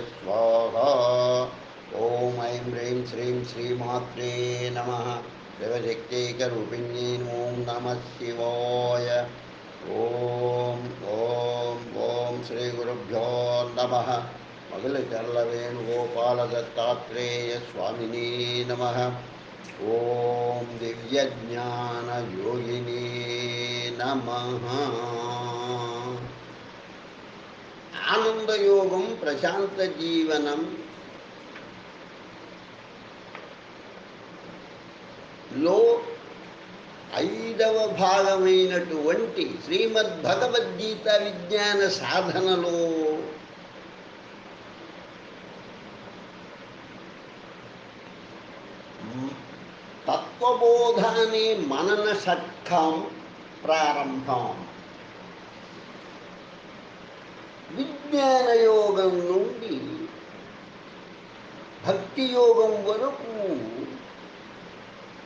स्वाहा। ॐ ऐं ह्रीं श्रीं श्रीमात्रे नमः। शिवशक्त्यैकरूपिण्यै ॐ नमः शिवाय। ॐ ॐ ॐ श्रीगुरुभ्यो नमः। मगिलचर्लवेणुगोपालदत्तात्रेयस्वामिनी नमः। ॐ दिव्यज्ञानयोगिनी नमः। ఆనందయోగం ప్రశాంత జీవనం లో ఐదవ భాగమైనటువంటి శ్రీమద్ భగవద్గీత విజ్ఞాన సాధనలో తత్వబోధాన్ని మనన షట్కం ప్రారంభం. జ్ఞానయోగం నుండి భక్తి యోగం వరకు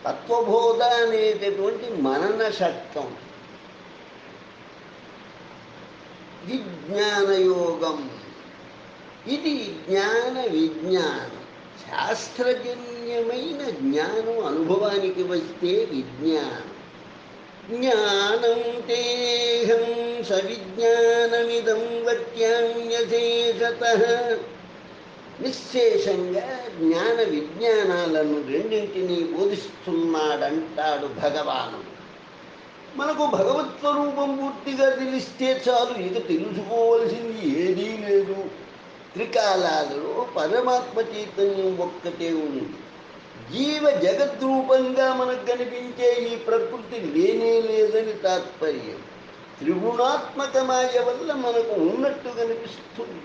తత్వబోధ అనేటటువంటి మనన శక్తం విజ్ఞానయోగం ఇది జ్ఞాన విజ్ఞానం. శాస్త్రజన్యమైన జ్ఞానం అనుభవానికి వస్తే విజ్ఞానం. జ్ఞానం తేహం సవిజ్ఞానమిదం వత్యాన్యశేషత నిశ్శేషంగా జ్ఞాన విజ్ఞానాలను రెండింటినీ బోధిస్తున్నాడంటాడు భగవాను। మనకు భగవత్ స్వరూపం పూర్తిగా తెలిస్తే చాలు ఇక తెలుసుకోవలసింది ఏదీ లేదు। త్రికాలాలలో పరమాత్మ చైతన్యం ఒక్కటే ఉంది। జీవ జగద్రూపంగా మనకు కనిపించే ఈ ప్రకృతి లేనే లేదని తాత్పర్యం. త్రిగుణాత్మక మాయ వల్ల మనకు ఉన్నట్టు కనిపిస్తుంది.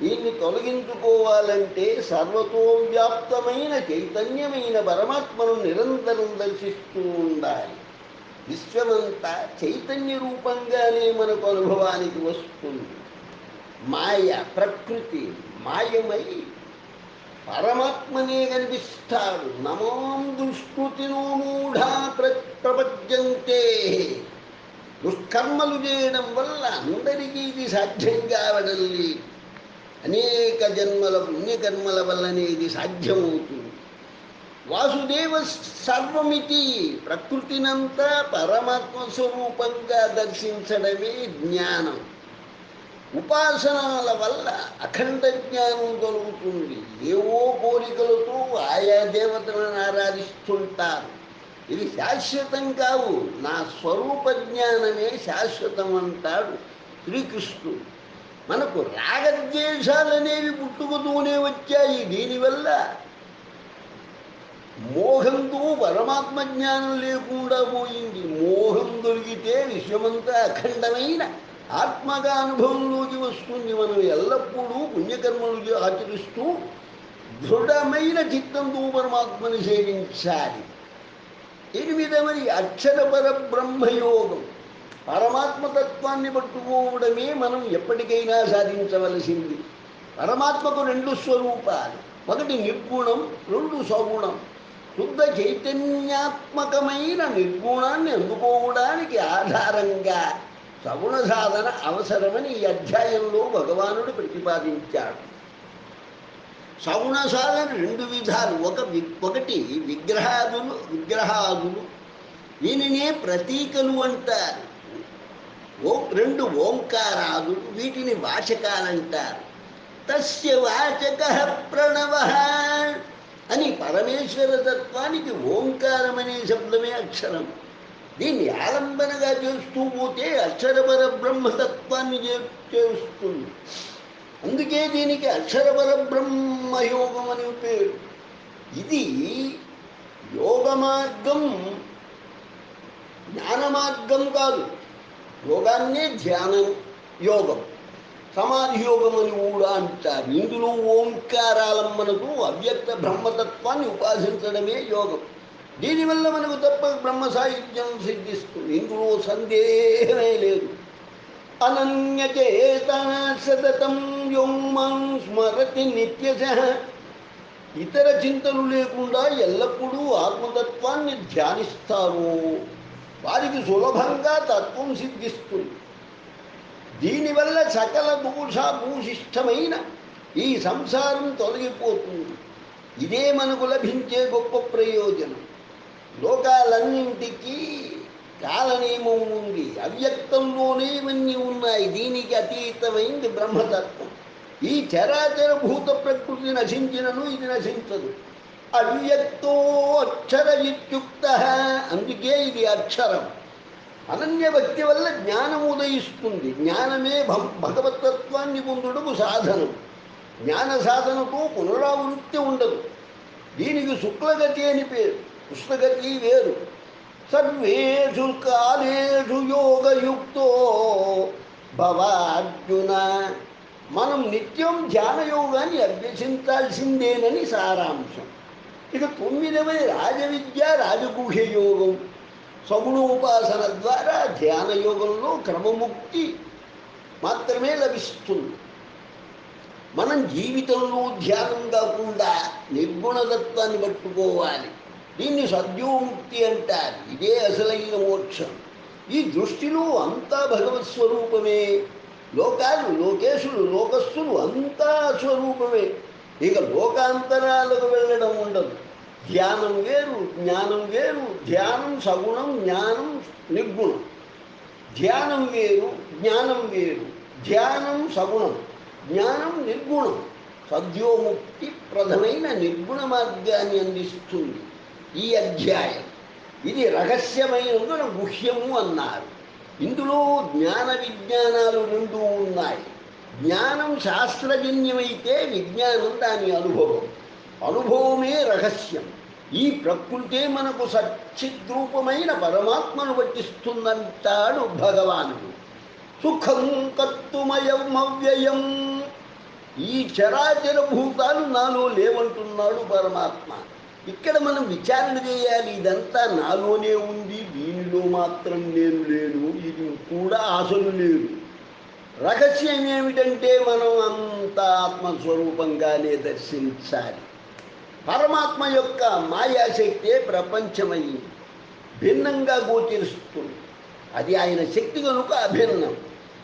దీన్ని తొలగించుకోవాలంటే సర్వతో వ్యాప్తమైన చైతన్యమైన పరమాత్మను నిరంతరం దర్శిస్తూ ఉండాలి. విశ్వమంతా చైతన్య రూపంగానే మనకు అనుభవానికి వస్తుంది. మాయ ప్రకృతి మాయమై పరమాత్మనే కనిపిస్తాడు. నమాం దుష్కృతినో మూఢా ప్ర ప్రపద్యంతే. దుష్కర్మలు చేయడం వల్ల అందరికీ ఇది సాధ్యం కావడం లేదు అనేక జన్మల పుణ్యకర్మల వల్లనే ఇది సాధ్యమవుతుంది. వాసుదేవ సర్వమితి ప్రకృతినంతా పరమాత్మ స్వరూపంగా దర్శించడమే జ్ఞానం. ఉపాసనాల వల్ల అఖండ జ్ఞానం కలుగుతుంది. ఏవో కోరికలతో ఆయా దేవతలను ఆరాధిస్తుంటారు. ఇది శాశ్వతం కావు. నా స్వరూప జ్ఞానమే శాశ్వతం అంటాడు శ్రీకృష్ణుడు. మనకు రాగద్వేషాలనేవి పుట్టుకుతూనే వచ్చాయి. దీనివల్ల మోహంతో పరమాత్మ జ్ఞానం లేకుండా పోయింది. మోహం దొరికితే విశ్వమంతా అఖండమైన ఆత్మగా అనుభవంలోకి వస్తుంది. మనం ఎల్లప్పుడూ పుణ్యకర్మలు ఆచరిస్తూ దృఢమైన చిత్తంతో పరమాత్మని సేవించాలి. ఎనిమిదవది అక్షర పర బ్రహ్మయోగం. పరమాత్మతత్వాన్ని పట్టుకోవడమే మనం ఎప్పటికైనా సాధించవలసింది. పరమాత్మకు రెండు స్వరూపాలు. ఒకటి నిర్గుణం రెండు సగుణం. శుద్ధ చైతన్యాత్మకమైన నిర్గుణాన్ని అందుకోవడానికి ఆధారంగా సగుణ సాధన అవసరమని ఈ అధ్యాయంలో భగవానుడు ప్రతిపాదించాడు. సగుణ సాధన రెండు విధాలు. ఒక ఒకటి విగ్రహాదులు విగ్రహాదులు. దీనినే ప్రతీకలు అంటారు. ఓ రెండు ఓంకారాదులు వీటిని వాచకాలంటారు తస్య వాచక ప్రణవ అని పరమేశ్వర తత్వానికి ఓంకారం అనే శబ్దమే అక్షరం. దీన్ని ఆలంబనగా చేస్తూ పోతే అక్షరపర బ్రహ్మతత్వాన్ని చేస్తుంది అందుకే దీనికి అక్షరపర బ్రహ్మయోగం అని పేరు. ఇది యోగ మార్గం జ్ఞాన మార్గం కాదు. యోగాన్నే ధ్యానం యోగం సమాధి యోగం అని కూడా అంటారు. ఇందులో ఓంకారాలంబనతో అవ్యక్త బ్రహ్మతత్వాన్ని ఉపాసించడమే యోగం. దీనివల్ల మనకు తప్ప బ్రహ్మ సాహిత్యం సిద్ధిస్తుంది ఇందులో సందేహమే లేదు. అనన్యచేత సతతం వ్యోమం స్మరతి నిత్యశ. ఇతర చింతలు లేకుండా ఎల్లప్పుడూ ఆత్మతత్వాన్ని ధ్యానిస్తారు వారికి సులభంగా తత్వం సిద్ధిస్తుంది. దీనివల్ల సకల దోష భూషిష్టమైన ఈ సంసారం తొలగిపోతుంది. ఇదే మనకు లభించే గొప్ప ప్రయోజనం. లోకాలన్నింటికీ కాలనియమం ఉంది. అవ్యక్తంలోనే ఇవన్నీ ఉన్నాయి. దీనికి అతీతమైంది బ్రహ్మతత్వం. ఈ చరాచర భూత ప్రకృతి నశించినను ఇది నశించదు. అవ్యక్తో అక్షర ఇత్యుక్త అందుకే ఇది అక్షరం. అనన్య భక్తి వల్ల జ్ఞానం ఉదయిస్తుంది. జ్ఞానమే భగవతత్వాన్ని పొందుటకు సాధనం. జ్ఞాన సాధనకు పునరావృత్తి ఉండదు. దీనికి శుక్లగతి అని పేరు. కృష్ణగతి వేరు సర్వేషు కాలేషు యోగయుక్తో భవార్జున మనం నిత్యం ధ్యాన యోగాన్ని అభ్యసించాల్సిందేనని సారాంశం. ఇక తొమ్మిదవది రాజవిద్య రాజగుహ్య యోగం. సగుణోపాసన ద్వారా ధ్యాన యోగంలో క్రమముక్తి మాత్రమే లభిస్తుంది. మనం జీవితంలో ధ్యానం కాకుండా నిర్గుణతత్వాన్ని పట్టుకోవాలి. దీన్ని సద్యోముక్తి అంటారు. ఇదే అసలైన మోక్షం. ఈ దృష్టిలో అంతా భగవత్ స్వరూపమే. లోకాలు లోకేశులు లోకస్తులు అంతా స్వరూపమే. ఇక లోకాంతరాలకు వెళ్ళడం ఉండదు. ధ్యానం వేరు జ్ఞానం వేరు ధ్యానం సగుణం జ్ఞానం నిర్గుణం. ధ్యానం వేరు జ్ఞానం వేరు ధ్యానం సగుణం జ్ఞానం నిర్గుణం. సద్యోముక్తి ప్రధమైన నిర్గుణ మార్గాన్ని అందిస్తుంది. ఈ అధ్యాయం. ఇది రహస్యమైనందున గుహ్యము అన్నారు. ఇందులో జ్ఞాన విజ్ఞానాలు రెండు ఉన్నాయి. జ్ఞానం శాస్త్రజన్యమైతే విజ్ఞానం దాని అనుభవం. అనుభవమే రహస్యం. ఈ ప్రకృతే మనకు సచ్చిద్రూపమైన పరమాత్మను పట్టిస్తుందంటాడు భగవానుడు. సుఖం కర్తుమయం అవ్యయం. ఈ చరాచర భూతాలు నాలో లేవంటున్నాడు పరమాత్మ. ఇక్కడ మనం విచారణ చేయాలి. ఇదంతా నాలోనే ఉంది. దీనిలో మాత్రం నేను లేను. ఇది కూడా అసలు లేదు. రహస్యం ఏమిటంటే మనం అంత ఆత్మస్వరూపంగానే దర్శించాలి. పరమాత్మ యొక్క మాయాశక్తే ప్రపంచమయ్యింది భిన్నంగా గోచరిస్తుంది. అది ఆయన శక్తి కనుక అభిన్నం.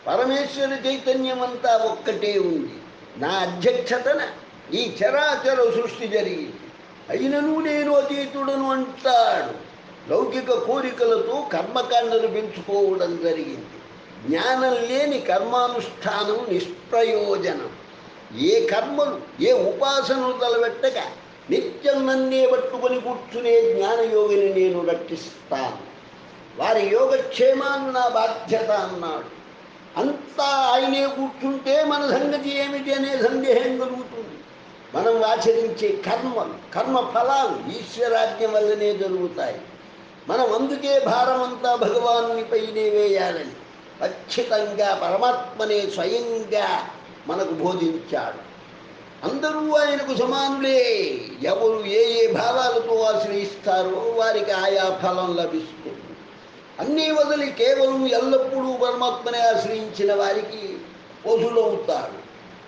పరమేశ్వర చైతన్యం అంతా ఒక్కటే ఉంది. నా అధ్యక్షతన ఈ చరాచర సృష్టి జరిగింది. అయినను నేను అతీతుడను అంటాడు. లౌకిక కోరికలతో కర్మకాండలు పెంచుకోవడం జరిగింది. జ్ఞానం లేని కర్మానుష్ఠానం నిష్ప్రయోజనం. ఏ కర్మలు ఏ ఉపాసనలు తలబెట్టక నిత్యం నన్నే పట్టుకొని కూర్చునే జ్ఞానయోగిని నేను రక్షిస్తాను. వారి యోగక్షేమాన్ని నా బాధ్యత అన్నాడు. అంతా ఆయనే కూర్చుంటే మన సంగతి ఏమిటి అనే సందేహం కలుగుతుంది. మనం ఆచరించే కర్మలు కర్మ ఫలాలు ఈశ్వరాజ్ఞ వల్లనే జరుగుతాయి. మనం అందుకే భారమంతా భగవానునిపైనే వేయాలని ఖచ్చితంగా పరమాత్మనే స్వయంగా మనకు బోధించాడు. అందరూ ఆయనకు సమానులే. ఎవరు ఏ ఏ భావాలతో ఆశ్రయిస్తారో వారికి ఆయా ఫలం లభిస్తుంది. అన్నీ వదిలి కేవలం ఎల్లప్పుడూ పరమాత్మనే ఆశ్రయించిన వారికి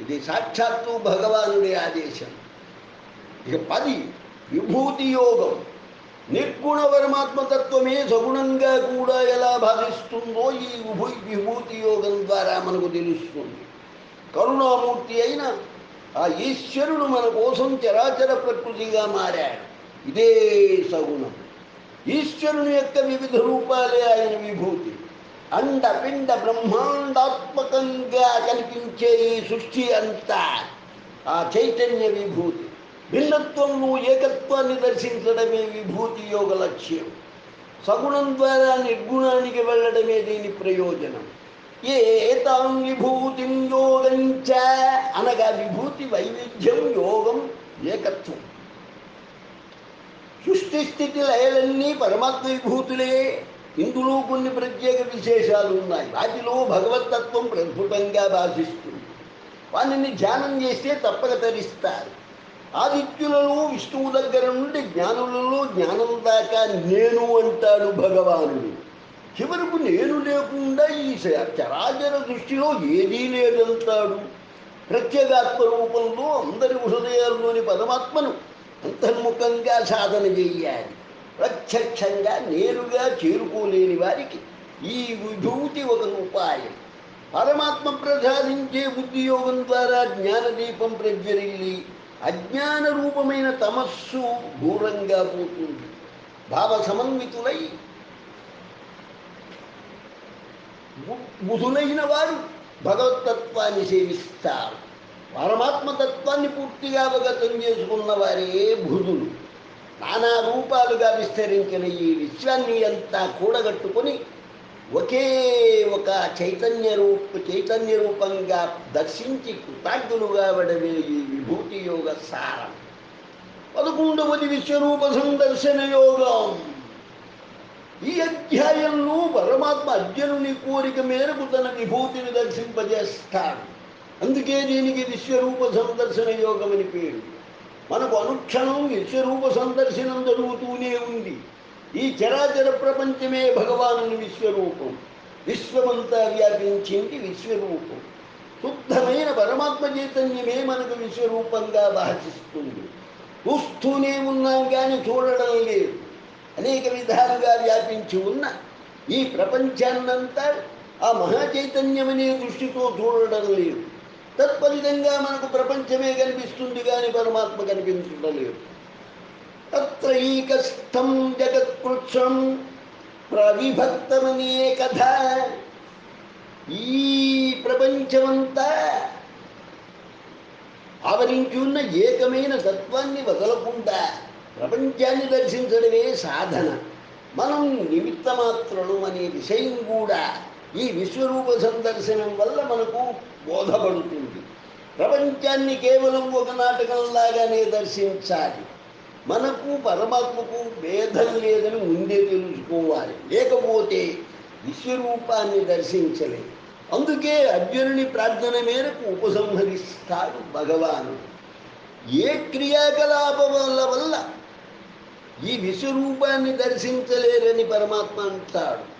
వసులవుతాడు ఇది సాక్షాత్తు భగవానుడి ఆదేశం. ఇక పది విభూతి యోగం. నిర్గుణ పరమాత్మతత్వమే సగుణంగా కూడా ఎలా బాధిస్తుందో ఈ విభూ విభూతి యోగం ద్వారా మనకు తెలుస్తుంది. కరుణామూర్తి అయిన ఆ ఈశ్వరుడు మన కోసం చరాచర ప్రకృతిగా మారాడు. ఇదే సగుణం. ఈశ్వరుని యొక్క వివిధ రూపాలే ఆయన విభూతి. అండ పిండ బ్రహ్మాండాత్మకంగా కనిపించే ఈ సృష్టి అంతా ఆ చైతన్య విభూతి భిన్నత్వంలో ఏకత్వాన్ని దర్శించడమే విభూతి యోగ లక్ష్యం సగుణం ద్వారా నిర్గుణానికి వెళ్ళడమే దీని ప్రయోజనం ఏతాం విభూతిం యోగంచ అనగా విభూతి వైవిధ్యం యోగం ఏకత్వం సృష్టి స్థితి లయలన్నీ పరమాత్మ విభూతులే ఇందులో కొన్ని ప్రత్యేక విశేషాలు ఉన్నాయి. వాటిలో భగవతత్వం ప్రస్ఫుటంగా భాషిస్తుంది. వాటిని ధ్యానం చేస్తే తప్పక తరిస్తారు. ఆదిత్యులలో విష్ణువు దగ్గర నుండి జ్ఞానులలో జ్ఞానం దాకా నేను అంటాడు భగవానుడు. చివరకు నేను లేకుండా ఈ చరాచర దృష్టిలో ఏదీ లేదంటాడు. ప్రత్యేగాత్మ రూపంలో అందరి హృదయాల్లోని పరమాత్మను అంతర్ముఖంగా సాధన చేయాలి. ప్రత్యక్షంగా నేరుగా చేరుకోలేని వారికి ఈ విభూతి ఒక ఉపాయం. పరమాత్మ ప్రసాదించే బుద్ధియోగం ద్వారా జ్ఞానదీపం ప్రజ్వరిల్లి అజ్ఞాన రూపమైన తమస్సు దూరంగా పోతుంది. భావ సమన్వితులై బుధులైన వారు భగవతత్వాన్ని సేవిస్తారు. పరమాత్మతత్వాన్ని పూర్తిగా అవగతం చేసుకున్న వారే బుధులు నానా రూపాలుగా విస్తరించిన ఈ విశ్వాన్ని అంతా కూడగట్టుకొని ఒకే ఒక చైతన్య రూప చైతన్య రూపంగా దర్శించి కృతార్థులుగా వడమే ఈ విభూతి యోగ సారం. పదకొండవది విశ్వరూప సందర్శన యోగం. ఈ అధ్యాయంలో పరమాత్మ అర్జునుని కోరిక మేరకు తన విభూతిని దర్శింపజేస్తాడు. అందుకే దీనికి విశ్వరూప సందర్శన యోగం అని పేరు. మనకు అనుక్షణం విశ్వరూప సందర్శనం జరుగుతూనే ఉంది. ఈ చరాచర ప్రపంచమే భగవానుని విశ్వరూపం. విశ్వమంతా వ్యాపించింది విశ్వరూపం. శుద్ధమైన పరమాత్మ చైతన్యమే మనకు విశ్వరూపంగా భాషిస్తుంది. చూస్తూనే ఉన్నాం కానీ చూడడం లేదు. అనేక విధాలుగా వ్యాపించి ఉన్న ఈ ప్రపంచాన్నంతా ఆ మహాచైతన్యమనే దృష్టితో చూడడం లేదు. తత్ఫలితంగా మనకు ప్రపంచమే కనిపిస్తుంది కానీ పరమాత్మ కనిపించలేదు. తత్రైకస్థం జగత్కృత్సం ప్రవిభక్తమనే కథ. ఈ ప్రపంచమంతా ఆవరించి ఉన్న ఏకమైన తత్వాన్ని వదలకుండా ప్రపంచాన్ని దర్శించడమే సాధన. మనం నిమిత్త మాత్రలు అనే విషయం కూడా ఈ విశ్వరూప సందర్శనం వల్ల మనకు బోధపడుతుంది. ప్రపంచాన్ని కేవలం ఒక నాటకంలాగానే దర్శించాలి. మనకు పరమాత్మకు భేదం లేదని ముందే తెలుసుకోవాలి. లేకపోతే విశ్వరూపాన్ని దర్శించలేదు అందుకే అర్జునుని ప్రార్థన మేరకు ఉపసంహరిస్తాడు భగవాను. ఏ క్రియాకలాపముల వల్ల ఈ విశ్వరూపాన్ని దర్శించలేరని పరమాత్మ అంటాడు.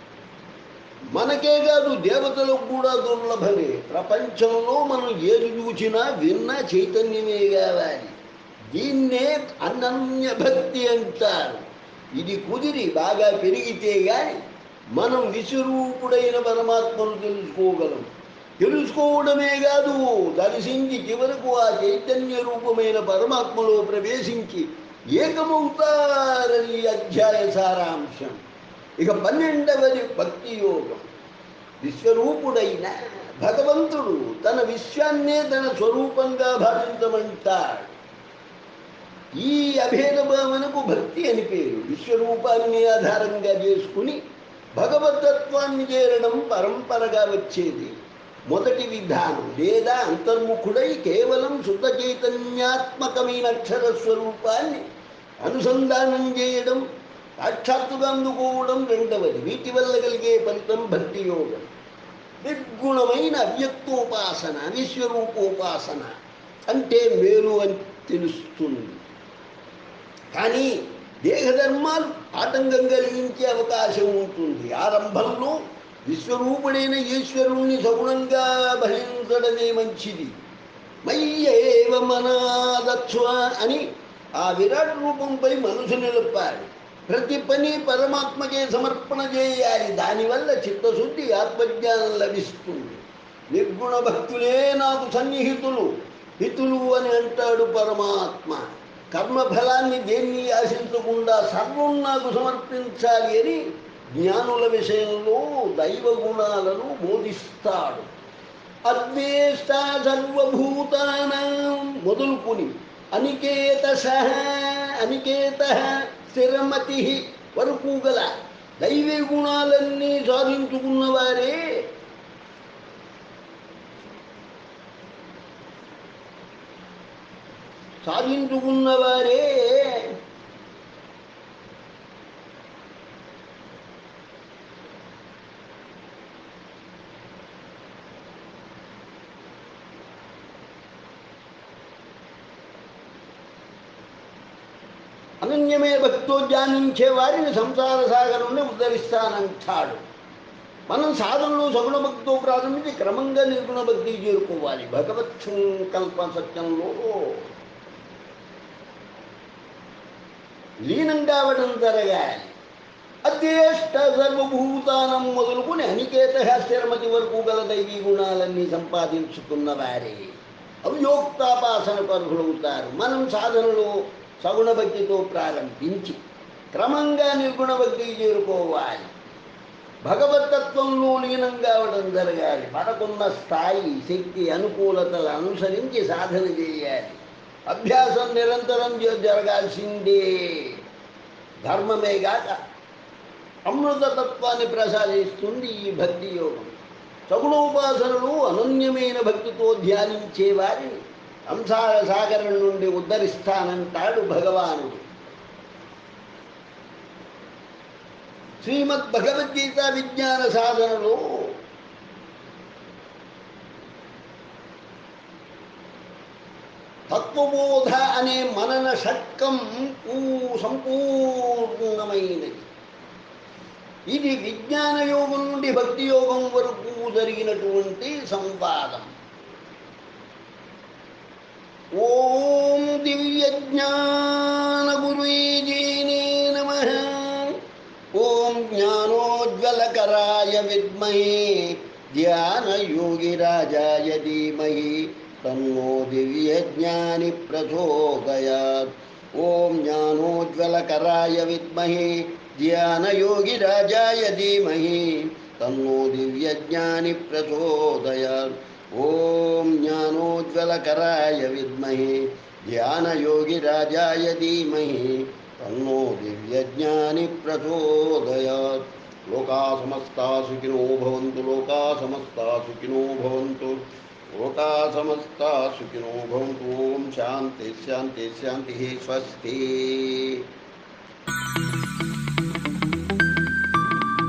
మనకే కాదు దేవతలకు కూడా దుర్లభమే. ప్రపంచంలో మనం ఏది చూచినా విన్నా చైతన్యమే కావాలి. దీన్నే అనన్య భక్తి అంటారు. ఇది కుదిరి బాగా పెరిగితే కానీ మనం విశ్వరూపుడైన పరమాత్మను తెలుసుకోగలం. తెలుసుకోవడమే కాదు దర్శించి చివరకు ఆ చైతన్య రూపమైన పరమాత్మలో ప్రవేశించి ఏకమవుతారని అధ్యాయ సారాంశం. ఇక పన్నెండవది భక్తి యోగం విశ్వరూపుడైన భగవంతుడు తన విశ్వాన్నే తన స్వరూపంగా భావించమంటాడు. ఈ అభేద భావనకు భక్తి అని పేరు. విశ్వరూపాన్ని ఆధారంగా చేసుకుని భగవతత్వాన్ని చేరడం పరంపరగా వచ్చేది. మొదటి విధానం లేదా అంతర్ముఖుడై కేవలం శుద్ధ చైతన్యాత్మకమైన అక్షర స్వరూపాన్ని అనుసంధానం చేయడం సాక్షాత్తుగా అందుకోవడం రెండవది వీటి వల్ల కలిగే ఫలితం భక్తి యోగం నిర్గుణమైన అవ్యక్తోపాసన విశ్వరూపోపాసన అంటే మేలు అని తెలుస్తుంది. కానీ దేహధర్మాలు ఆటంకం కలిగించే అవకాశం ఉంటుంది. ఆరంభంలో విశ్వరూపుడైన ఈశ్వరుణ్ణి సగుణంగా భరించడమే మంచిది. మయ్యేవ మనాదత్వ అని ఆ విరాట్ రూపంపై మనసు నిలపాలి. ప్రతి పని పరమాత్మకే సమర్పణ చేయాలి. దానివల్ల చిత్తశుద్ధి ఆత్మజ్ఞానం లభిస్తుంది. నిర్గుణ భక్తులే నాకు సన్నిహితులు. హితులు అని అంటాడు పరమాత్మ. కర్మఫలాన్ని దేన్ని ఆశించకుండా సర్వం నాకు సమర్పించాలి అని జ్ఞానుల విషయంలో దైవ గుణాలను బోధిస్తాడు. అద్వేష్ట సర్వభూతానం మొదలుకుని అనికేత సహ అనికేత స్థిరమతి వరకు గల దైవీ గుణాలన్నీ సాధించుకున్నవారే వారే సాధించుకున్న ధ్యానించే వారిని సంసార సాగరంలో ఉద్ధరిస్తానంటాడు. మనం సాధనలో సగుణ భక్తితో ప్రారంభించి క్రమంగా నిర్గుణ భక్తికి చేరుకోవాలి. భగవత్ సంకల్ప సత్యంలో. లీనం కావడం జరగాలి. అధ్యేష్ట సర్వభూతానం మొదలుకుని అనికేత స్థిరమతి వరకు గల దైవీ గుణాలన్నీ సంపాదించుకున్న వారే. అవి యోక్తాపాసన పరులవుతారు మనం సాధనలో సగుణ భక్తితో ప్రారంభించి క్రమంగా నిర్గుణ భక్తికి చేరుకోవాలి. భగవతత్వంలో లీనం కావడం జరగాలి. మనకున్న స్థాయి శక్తి అనుకూలతలు అనుసరించి సాధన చేయాలి. అభ్యాసం నిరంతరం జరగాల్సిందే. ధర్మమే కాక అమృతతత్వాన్ని ప్రసాదిస్తుంది ఈ భక్తి యోగం. సగుణోపాసనలు అనన్యమైన భక్తితో ధ్యానించే వారిని సంసార సాగరం నుండి ఉద్ధరిస్తానంటాడు భగవానుడు. శ్రీమద్ భగవద్గీత విజ్ఞాన సాధనలో తత్వబోధ అనే మనన షట్కం సంపూర్ణమైనది. ఇది విజ్ఞాన యోగం నుండి భక్తి యోగం వరకు జరిగినటువంటి సంవాదం. ఓం దివ్య జ్ఞాన గురుజీనే నమ ఓం జ్ఞానోజ్వలకరాయ విద్మహే ధ్యాన యోగిరాజాయ ధీమహి తన్నో దివ్య జ్ఞాని ప్రచోదయాత్ ఓం జ్ఞానోజ్వలకరాయ విద్మహే ధ్యాన యోగిరాజాయ ॐ ज्ञानोज्ज्वलकराय विद्महे, ज्ञानयोगिराजाय धीमहि, तन्नो दिव्यज्ञानिप्रचोदयात्। लोका समस्ता सुखिनो भवन्तु लोका समस्ता सुखिनो भवन्तु लोका समस्ता सुखिनो भवन्तु। ॐ शान्तिः शान्तिः शान्तिः, स्वस्ति।